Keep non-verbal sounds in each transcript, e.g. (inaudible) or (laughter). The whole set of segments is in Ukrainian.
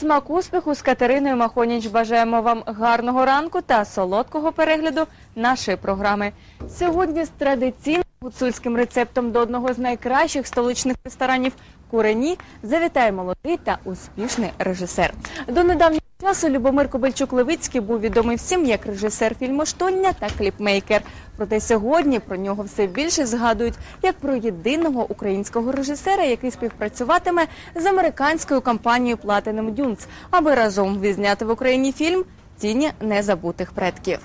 Смак успіху з Катериною Махоніч. Бажаємо вам гарного ранку та солодкого перегляду нашої програми. Сьогодні з традиційним гуцульським рецептом до одного з найкращих столичних ресторанів Курені завітає молодий та успішний режисер. До недавнього часу Любомир Кобильчук-Левицький був відомий всім як режисер фільму «Штоння» та кліпмейкер. Проте сьогодні про нього все більше згадують як про єдиного українського режисера, який співпрацюватиме з американською компанією Platinum Dunes, аби разом відзняти в Україні фільм Тіні незабутих предків.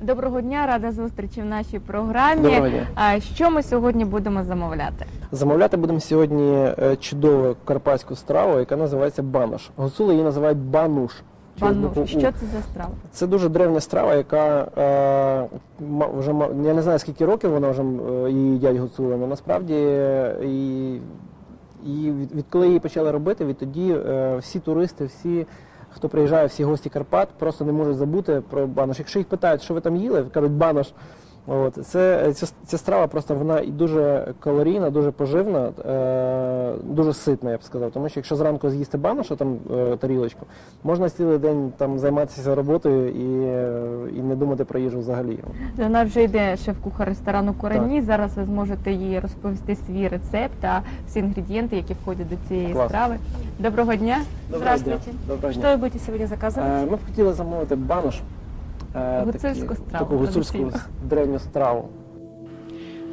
Доброго дня, рада зустрічі в нашій програмі. Доброго дня. А що ми сьогодні будемо замовляти? Замовляти будемо сьогодні е, чудову карпатську страву, яка називається банош. Гуцули її називають бануш. Бануш, що це за страва? Це дуже древня страва, яка е, вже я не знаю скільки років вона вже е, її їдять гуцули, але насправді е, і, і від, відколи її почали робити, відтоді е, всі туристи, всі, хто приїжджає, всі гості Карпат, просто не можуть забути про банош. Якщо їх питають, що ви там їли, кажуть банош. От це ця, ця страва просто вона і дуже калорійна, дуже поживна, е, дуже ситна, я б сказав. Тому що якщо зранку з'їсти баноша, там е, тарілочку, можна цілий день там займатися роботою і, е, і не думати про їжу взагалі. До нас вже йде шеф-кухар ресторану Корені. Зараз ви зможете їй розповісти свій рецепт та всі інгредієнти, які входять до цієї Клас. страви. Доброго дня. Здравствуйте. Доброго Что дня. вы будете сегодня заказывать? Е, Ми б хотіли замовити банош. Е, Гуцульську такі- страву, Таку гуцульську древню страву.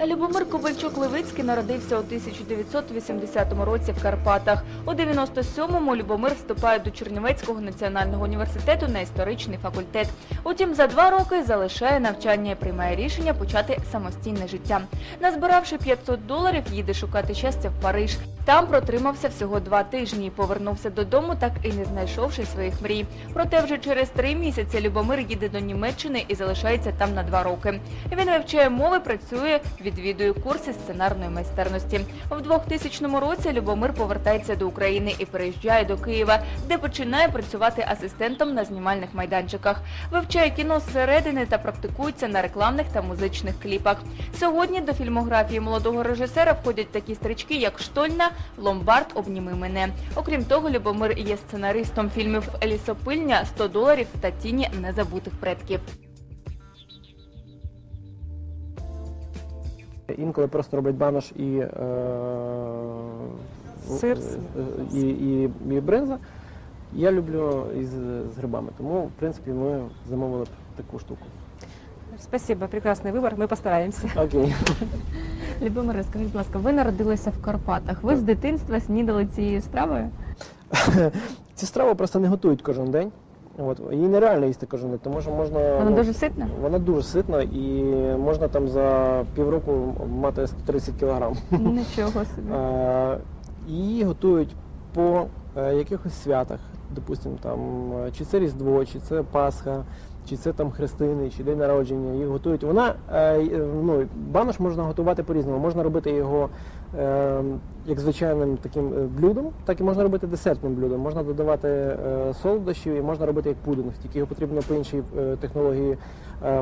Любомир Ковальчук-Левицький народився у 1980 році в Карпатах. У 97-му Любомир вступає до Чернівецького національного університету на історичний факультет. Утім, за два роки залишає навчання і приймає рішення почати самостійне життя. Назбиравши 500 доларів, їде шукати щастя в Париж. Там протримався всього два тижні повернувся додому, так і не знайшовши своїх мрій. Проте вже через три місяці Любомир їде до Німеччини і залишається там на два роки. Він вивчає мови, працює, відвідує курси сценарної майстерності. В 2000 році Любомир повертається до України і переїжджає до Києва, де починає працювати асистентом на знімальних майданчиках. Вивчає кіно зсередини та практикується на рекламних та музичних кліпах. Сьогодні до фільмографії молодого режисера входять такі стрічки, як Штольна, Ломбард, Обніми мене. Окрім того, Любомир є сценаристом фільмів Лісопильня, 100 доларів та Тіні незабутих предків. Інколи просто роблять банош і, е, Сир. е, і, і, і бринза. Я люблю із з грибами, тому в принципі ми замовили таку штуку. Спасибо, прекрасный выбор, мы постараемся. Окей. Любомире, скажіть, будь ласка, ви народилися в Карпатах. Ви з дитинства снідали цією стравою? (laughs) Цю страву просто не готують кожен день. От, її нереально їсти кожен день, тому що можна. Вона ну, дуже ситна? Вона дуже ситна і можна там за півроку мати 130 кілограм. (laughs) Нічого собі. Е, Її готують по е, якихось святах, допустимо, там, е, чи це Різдво, чи це Пасха, чи це там Хрестини, чи день народження. Їх готують. Вона е, е, ну, банош можна готувати по-різному. Можна робити його е, як звичайним таким блюдом, так і можна робити десертним блюдом. Можна додавати солодощів і можна робити як пудинг. Тільки його потрібно по іншій технології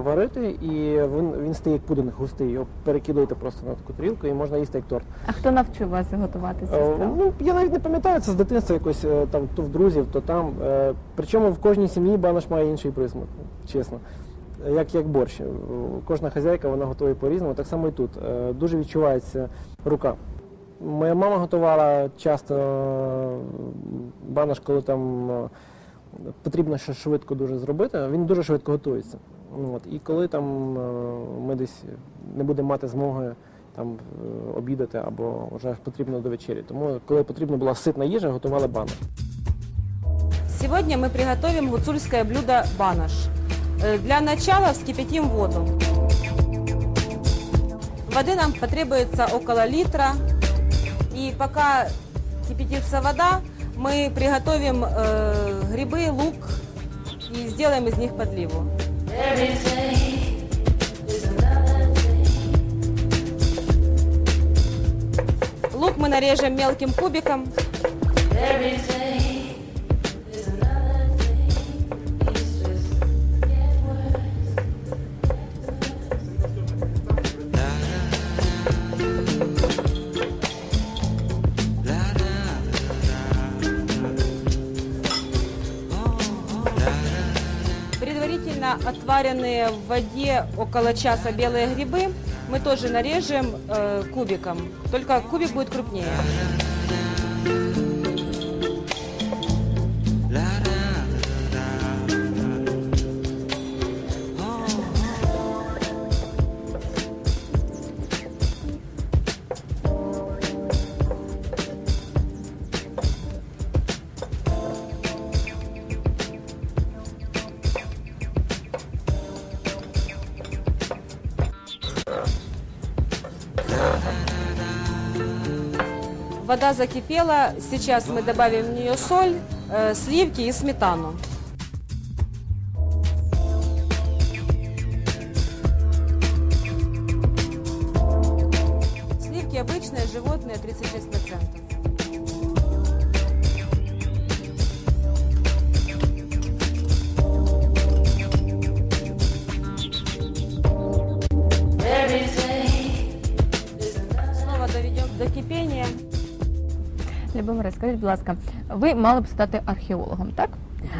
варити, і він, він стає як пудинг густий. Його перекидуєте просто на таку тарілку і можна їсти як торт. А хто навчив вас готувати цю страву? Ну, я навіть не пам'ятаю, це з дитинства якось там то в друзів, то там. Причому в кожній сім'ї банош має інший присмак, чесно. Як, як борщ. Кожна хазяйка вона готує по-різному, так само і тут. Е, Дуже відчувається рука. Моя мама готувала часто е, банош, коли там е, потрібно щось швидко дуже зробити. Він дуже швидко готується. Ну, От. І коли там ми десь не будемо мати змоги там обідати або вже потрібно до вечері. Тому коли потрібна була ситна їжа, готували банош. Сегодня мы приготовим гуцульское блюдо банош. Э, Для начала вскипятим воду. Воды нам потребуется около литра. И пока кипятится вода, мы приготовим э, грибы, лук и сделаем из них подливу. Лук мы нарежем мелким кубиком. сваренные в воде около часа белые грибы мы тоже нарежем э, кубиком. Только кубик будет крупнее. Вода закипела. Сейчас мы добавим в нее соль, э, сливки и сметану. Сливки обычные, животные, 36%. Снова доведем до кипения. Любомире, скажіть, будь ласка, ви мали б стати археологом, так?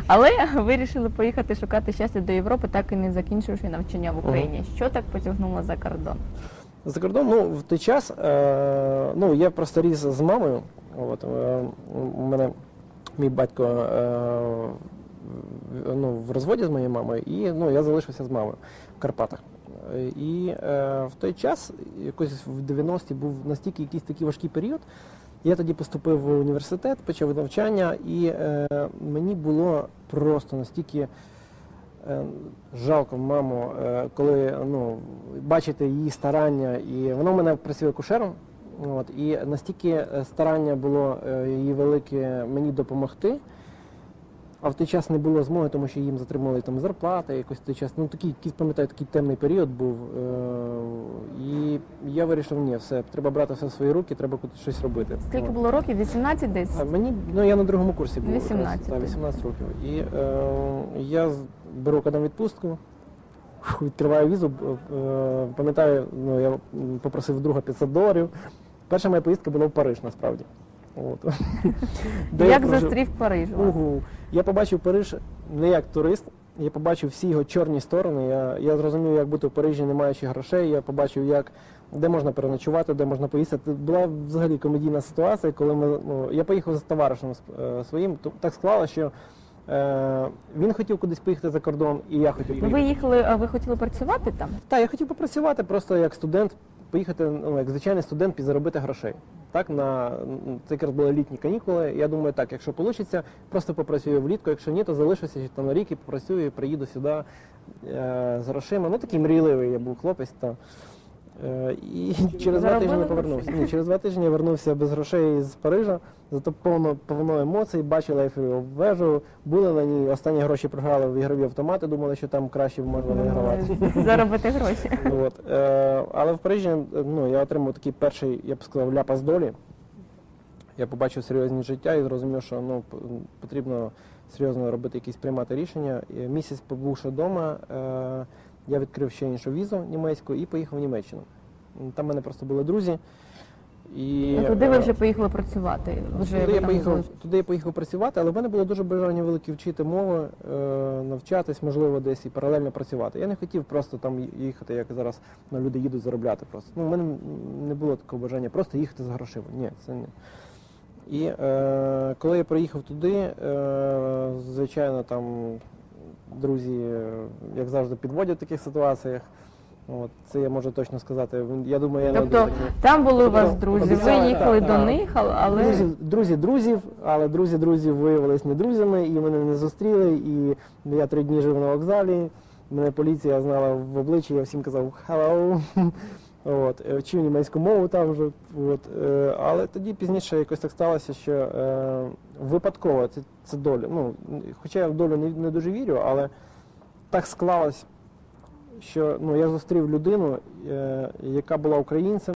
Але (laughs) вирішили поїхати шукати щастя до Європи, так і не закінчивши навчання в Україні. Що так потягнуло за кордон? За кордон, ну, в той час, е, ну, я просто ріс з мамою. От, е, у мене мій батько е, ну, в розводі з моєю мамою, і ну, я залишився з мамою в Карпатах. І е, в той час, якось в 90-ті, був настільки якийсь такий важкий період. Я тоді поступив в університет, почав навчання, і е, мені було просто настільки е, жалко маму, е, коли ну, бачити її старання, і вона в мене працює кушером. От, і настільки е, старання було е, її велике мені допомогти. А в той час не було змоги, тому що їм затримали там зарплати, якось в той час. Ну такий, якийсь, пам'ятаю, такий темний період був. Е- і я вирішив, ні, все, треба брати все в свої руки, треба щось робити. Скільки було років? 18 десь? А мені, ну я на другому курсі був. 18. Так, 18 років. І е, я беру коли відпустку, відкриваю візу, е, пам'ятаю, ну, я попросив друга 500 доларів. Перша моя поїздка була в Париж, насправді. От. (laughs) Де Як прожив- застрів Париж вас? Угу. Я побачив Париж не як турист, я побачив всі його чорні сторони. Я, я зрозумів, як бути в Парижі, не маючи грошей. Я побачив, як, де можна переночувати, де можна поїсти. Була взагалі комедійна ситуація, коли ми, ну, я поїхав з товаришем е, своїм. То- Так склалося, що е, він хотів кудись поїхати за кордон, і я хотів поїхати. ви їхали, а ви хотіли працювати там? Так, я хотів попрацювати просто як студент, поїхати, ну, як звичайний студент, підзаробити грошей. Так, на це якраз були літні канікули. Я думаю, так, якщо вийде, просто попрацюю влітку, якщо ні, то залишуся там на рік і попрацюю, і приїду сюди е, з грошима. Ну такий мрійливий я був хлопець. Та. Е, і (laughs) через два тижні повернувся. Ні, через два тижні я вернувся без грошей з Парижа, зато повно, повно емоцій, бачили Ейфелеву вежу, були на ній, останні гроші програли в ігрові автомати, думали, що там краще можна вигравати. Е, (laughs) Заробити гроші. (laughs) От. Е, але в Парижі е, ну, я отримав такий перший, я б сказав, ляпас долі. Я побачив серйозні життя і зрозумів, що ну, потрібно серйозно робити якісь приймати рішення. Місяць побувши вдома, е, я відкрив ще іншу візу німецьку і поїхав в Німеччину. Там в мене просто були друзі. І, Ну, Туди ви е, вже поїхали працювати. Вже Туди я, поїхав, були. туди я поїхав працювати, але в мене було дуже бажання велике вчити мови, е, навчатись, можливо, десь і паралельно працювати. Я не хотів просто там їхати, як зараз ну, люди їдуть заробляти просто. Ну, у мене не було такого бажання просто їхати з грошима. Ні, це не. І е, коли я приїхав туди, е, звичайно, там друзі, е, як завжди, підводять в таких ситуаціях. От, це я можу точно сказати. Я думаю, я не Тобто такий. там були у вас Тобто, друзі, ви їхали до них, але- Друзі, друзі друзів, але друзі друзів виявилися не друзями, і мене не зустріли. І я три дні жив на вокзалі. Мене поліція знала в обличчі, я всім казав «hello». (laughs) От, е, вчив німецьку мову там вже. От, е, але тоді пізніше якось так сталося, що е, випадково це, це доля. Ну, хоча я в долю не, не дуже вірю, але так склалось, що ну, я зустрів людину, е, яка була українцем.